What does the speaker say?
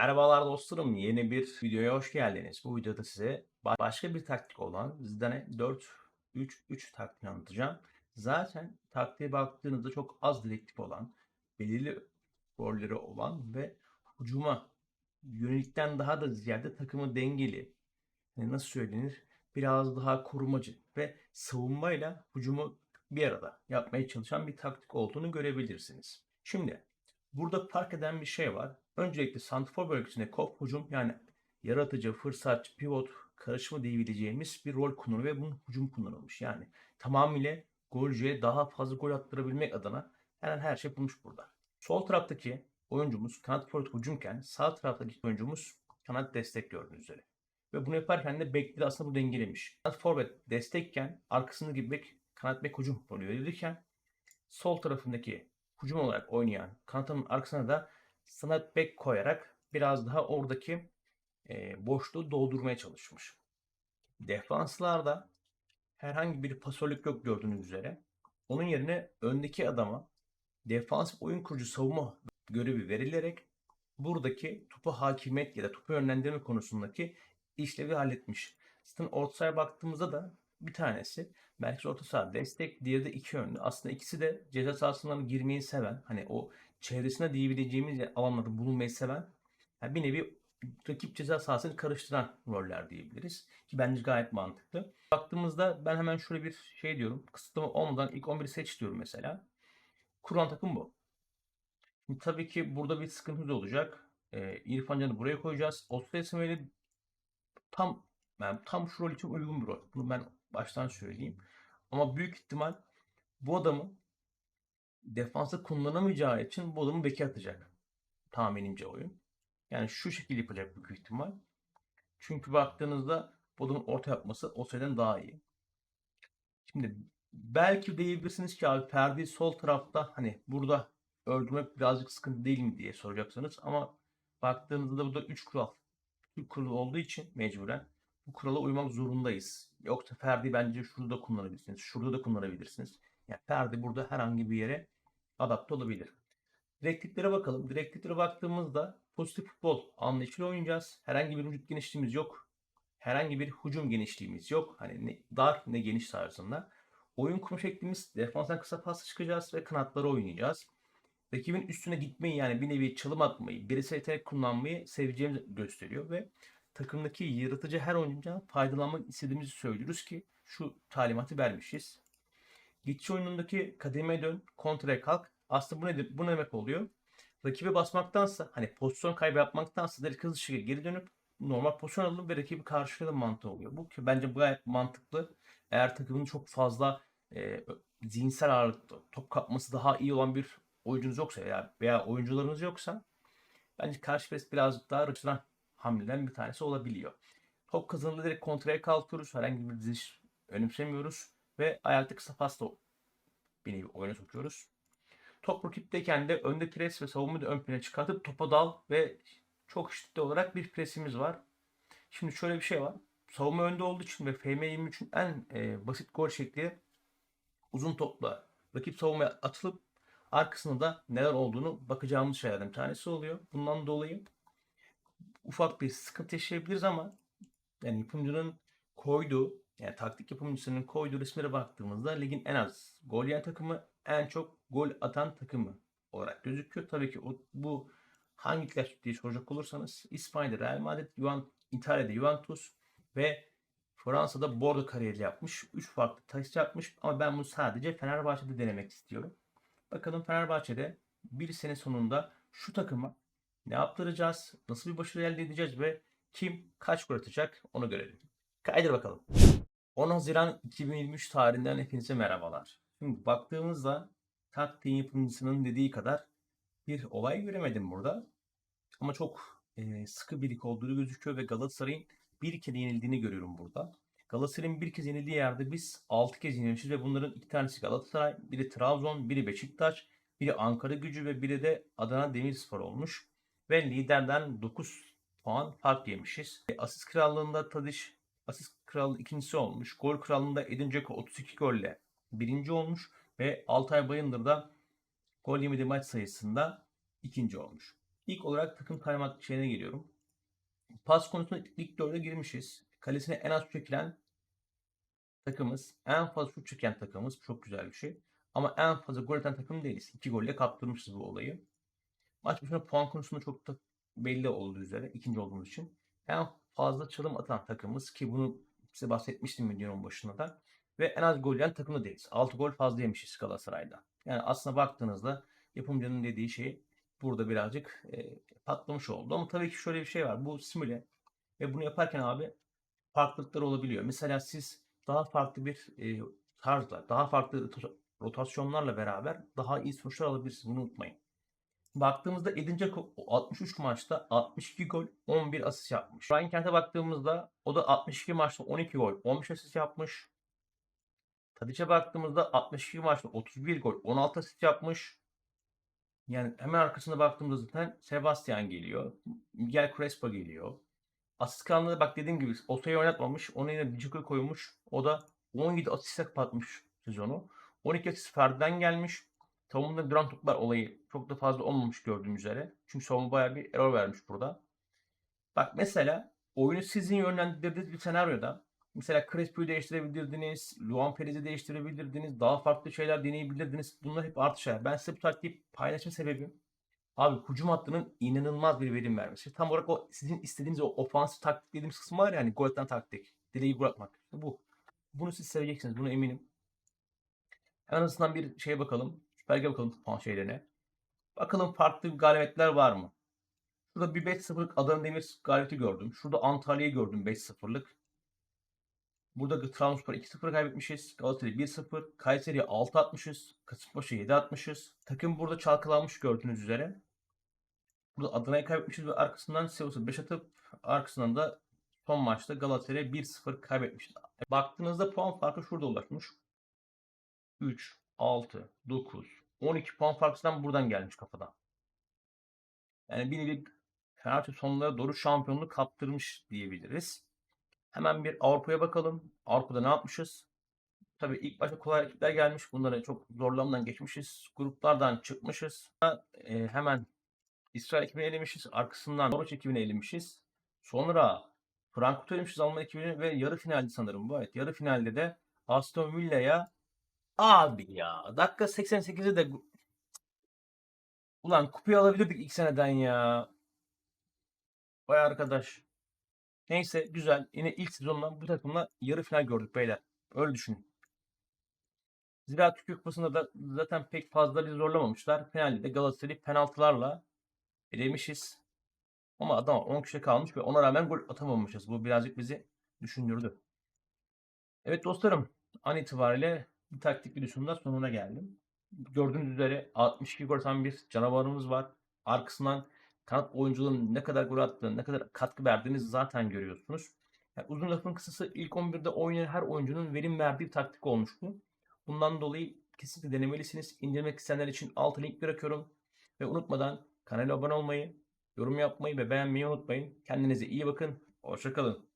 Merhabalar dostlarım. Yeni bir videoya hoş geldiniz. Bu videoda size ba- başka bir taktik olan Zidane 4-3-3 taktiğini anlatacağım. Zaten taktiğe baktığınızda çok az direktif olan, belirli rolleri olan ve hücuma yönelikten daha da ziyade takımı dengeli, hani nasıl söylenir, biraz daha korumacı ve savunmayla hücumu bir arada yapmaya çalışan bir taktik olduğunu görebilirsiniz. Şimdi Burada fark eden bir şey var. Öncelikle santrfor bölgesinde kop hücum yani yaratıcı, fırsatçı, pivot karışımı diyebileceğimiz bir rol kullanılıyor ve bunun hücum kullanılmış. Yani tamamıyla golcüye daha fazla gol attırabilmek adına hemen her şey yapılmış burada. Sol taraftaki oyuncumuz kanat forvet hücumken sağ taraftaki oyuncumuz kanat destek gördüğünüz üzere. Ve bunu yaparken de bekleri aslında bu dengelemiş. Kanat forvet destekken arkasındaki bek kanat bek hücum rolü verilirken sol tarafındaki hücum olarak oynayan kanatın arkasına da sanat bek koyarak biraz daha oradaki e, boşluğu doldurmaya çalışmış. Defanslarda herhangi bir pasörlük yok gördüğünüz üzere. Onun yerine öndeki adama defans oyun kurucu savunma görevi verilerek buradaki topu hakimiyet ya da topu yönlendirme konusundaki işlevi halletmiş. Zaten orta sahaya baktığımızda da bir tanesi merkez orta saha destek, diğeri de iki yönlü. Aslında ikisi de ceza sahasından girmeyi seven, hani o çevresine diyebileceğimiz alanlarda bulunmayı seven, yani bir nevi rakip ceza sahasını karıştıran roller diyebiliriz. Ki bence gayet mantıklı. Baktığımızda ben hemen şöyle bir şey diyorum. Kısıtlama olmadan ilk 11'i seç diyorum mesela. Kuran takım bu. Şimdi tabii ki burada bir sıkıntı da olacak. Ee, İrfan Can'ı buraya koyacağız. Osman tam yani tam şu rol için uygun bir rol. Bunu ben baştan söyleyeyim. Ama büyük ihtimal bu adamı defansa kullanamayacağı için bu adamı beke atacak. Tahminimce oyun. Yani şu şekilde yapacak büyük ihtimal. Çünkü baktığınızda bu adamın orta yapması o süreden daha iyi. Şimdi belki diyebilirsiniz ki abi Ferdi sol tarafta hani burada öldürmek birazcık sıkıntı değil mi diye soracaksınız. Ama baktığınızda burada 3 kural. 3 kural olduğu için mecburen bu kurala uymak zorundayız. Yoksa Ferdi bence şurada da kullanabilirsiniz. Şurada da kullanabilirsiniz. Yani Ferdi burada herhangi bir yere adapte olabilir. Direktiflere bakalım. Direktiflere baktığımızda pozitif futbol anlayışıyla oynayacağız. Herhangi bir vücut genişliğimiz yok. Herhangi bir hücum genişliğimiz yok. Hani ne dar ne geniş tarzında. Oyun kurum şeklimiz defanstan kısa pasla çıkacağız ve kanatları oynayacağız. Rakibin üstüne gitmeyi yani bir nevi çalım atmayı, bireysel yetenek kullanmayı seveceğimizi gösteriyor ve takımdaki yaratıcı her oyuncudan faydalanmak istediğimizi söylüyoruz ki şu talimatı vermişiz. Geçiş oyunundaki kademeye dön, kontraya kalk. Aslında bu nedir? Bu ne demek oluyor? Rakibe basmaktansa hani pozisyon kaybı yapmaktansa direkt hızlı şekilde geri dönüp normal pozisyon alalım ve rakibi karşılayalım mantığı oluyor. Bu ki bence gayet mantıklı. Eğer takımın çok fazla e, zihinsel ağırlıkta top kapması daha iyi olan bir oyuncunuz yoksa veya, veya oyuncularınız yoksa bence karşı pres birazcık daha açılan hamleden bir tanesi olabiliyor. Top kazanıldı direkt kontraya kalkıyoruz. Herhangi bir diziş önemsemiyoruz. Ve ayakta kısa pasla bir nevi oyuna sokuyoruz. Top rakipteyken de önde pres ve savunmayı da ön plana çıkartıp topa dal ve çok şiddetli olarak bir presimiz var. Şimdi şöyle bir şey var. Savunma önde olduğu için ve FM23'ün en e, basit gol şekli uzun topla rakip savunmaya atılıp arkasında da neler olduğunu bakacağımız şeylerden bir tanesi oluyor. Bundan dolayı ufak bir sıkıntı yaşayabiliriz ama yani yapımcının koyduğu yani taktik yapımcısının koyduğu resimlere baktığımızda ligin en az gol yiyen takımı en çok gol atan takımı olarak gözüküyor. Tabii ki o, bu hangi klaş diye soracak olursanız İspanya'da Real Madrid, Juventus, İtalya'da Juventus ve Fransa'da Bordeaux kariyeri yapmış. 3 farklı taş yapmış ama ben bunu sadece Fenerbahçe'de denemek istiyorum. Bakalım Fenerbahçe'de bir sene sonunda şu takıma ne yaptıracağız, nasıl bir başarı elde edeceğiz ve kim kaç gol atacak onu görelim. Kaydır bakalım. 10 Haziran 2023 tarihinden hepinize merhabalar. Şimdi baktığımızda taktiğin yapımcısının dediği kadar bir olay göremedim burada. Ama çok e, sıkı bir lig olduğu gözüküyor ve Galatasaray'ın bir kere yenildiğini görüyorum burada. Galatasaray'ın bir kez yenildiği yerde biz 6 kez yenilmişiz ve bunların iki tanesi Galatasaray, biri Trabzon, biri Beşiktaş, biri Ankara gücü ve biri de Adana Demirspor olmuş. Ve liderden 9 puan fark yemişiz. E, asist krallığında Tadiş asist kralı ikincisi olmuş. Gol krallığında Edin Dzeko 32 golle birinci olmuş. Ve Altay Bayındır da gol yemediği maç sayısında ikinci olmuş. İlk olarak takım kaymak şeyine geliyorum. Pas konusunda ilk dörde girmişiz. Kalesine en az çekilen takımız. En fazla şut çeken takımız. Çok güzel bir şey. Ama en fazla gol atan takım değiliz. İki golle kaptırmışız bu olayı. Maç başına puan konusunda çok da belli olduğu üzere ikinci olduğumuz için. En fazla çalım atan takımız ki bunu size bahsetmiştim videonun başında da. Ve en az gol yiyen takım da değiliz. 6 gol fazla yemişiz Galatasaray'da. Yani aslına baktığınızda yapımcının dediği şey burada birazcık e, patlamış oldu. Ama tabii ki şöyle bir şey var. Bu simüle ve bunu yaparken abi farklılıklar olabiliyor. Mesela siz daha farklı bir e, tarzla, daha farklı rotasyonlarla beraber daha iyi sonuçlar alabilirsiniz. Bunu unutmayın. Baktığımızda Edin Dzeko 63 maçta 62 gol 11 asist yapmış. Ryan Kent'e baktığımızda o da 62 maçta 12 gol 15 asist yapmış. Tadic'e baktığımızda 62 maçta 31 gol 16 asist yapmış. Yani hemen arkasında baktığımızda zaten Sebastian geliyor. Miguel Crespo geliyor. Asist krallığı bak dediğim gibi Osa'yı oynatmamış. Onu yine Diciko'ya koymuş. O da 17 asiste kapatmış sezonu. 12 asist Ferdi'den gelmiş. Savunmada duran toplar olayı çok da fazla olmamış gördüğüm üzere. Çünkü savunma bayağı bir error vermiş burada. Bak mesela oyunu sizin yönlendirdiğiniz bir senaryoda mesela Crespo'yu değiştirebilirdiniz, Luan Perez'i değiştirebilirdiniz, daha farklı şeyler deneyebilirdiniz. Bunlar hep artı şeyler. Ben size bu taktiği paylaşma sebebim abi hücum hattının inanılmaz bir verim vermesi. Tam olarak o sizin istediğiniz o ofansif taktik dediğimiz kısım var ya hani gol atan taktik. Direği bırakmak. Bu. Bunu siz seveceksiniz. Buna eminim. En azından bir şeye bakalım. Süper bakalım puan şeylerine. Bakalım farklı galibiyetler var mı? Şurada bir 5-0'lık Adana galibiyeti gördüm. Şurada Antalya'yı gördüm 5-0'lık. Burada Trabzonspor 2-0 kaybetmişiz. Galatasaray 1-0. Kayseri'ye 6 atmışız. Kasımpaşa 7 atmışız. Takım burada çalkalanmış gördüğünüz üzere. Burada Adana'yı kaybetmişiz ve arkasından Sivas'a 5 atıp arkasından da son maçta Galatasaray'a 1-0 kaybetmişiz. Baktığınızda puan farkı şurada ulaşmış. 3, 6, 9, 12 puan farkından buradan gelmiş kafadan. Yani bir nevi Fenerbahçe sonlara doğru şampiyonluk kaptırmış diyebiliriz. Hemen bir Avrupa'ya bakalım. Avrupa'da ne yapmışız? Tabii ilk başta kolay rakipler gelmiş. Bunları çok zorlamadan geçmişiz. Gruplardan çıkmışız. E, hemen İsrail ekibini elemişiz. Arkasından Norveç ekibini elemişiz. Sonra Frankfurt'u elemişiz Alman ekibini ve yarı finalde sanırım bu. Evet yarı finalde de Aston Villa'ya abi ya dakika 88'de de ulan kupayı alabilirdik ilk seneden ya. Vay arkadaş. Neyse güzel. Yine ilk sezondan bu takımla yarı final gördük beyler. Öyle düşünün. Zira Türkiye Kupası'nda da zaten pek fazla bir zorlamamışlar. Finalde de Galatasaray'ı penaltılarla elemişiz. Ama adam 10 kişi kalmış ve ona rağmen gol atamamışız. Bu birazcık bizi düşündürdü. Evet dostlarım an itibariyle taktik videosunun da sonuna geldim. Gördüğünüz üzere 62 gol atan bir canavarımız var. Arkasından kanat oyuncuların ne kadar gol attığını, ne kadar katkı verdiğini zaten görüyorsunuz. Yani uzun lafın kısası ilk 11'de oynayan her oyuncunun verim verdiği taktik olmuş bu. Bundan dolayı kesinlikle denemelisiniz. İndirmek isteyenler için altı link bırakıyorum. Ve unutmadan kanala abone olmayı, yorum yapmayı ve beğenmeyi unutmayın. Kendinize iyi bakın. Hoşçakalın.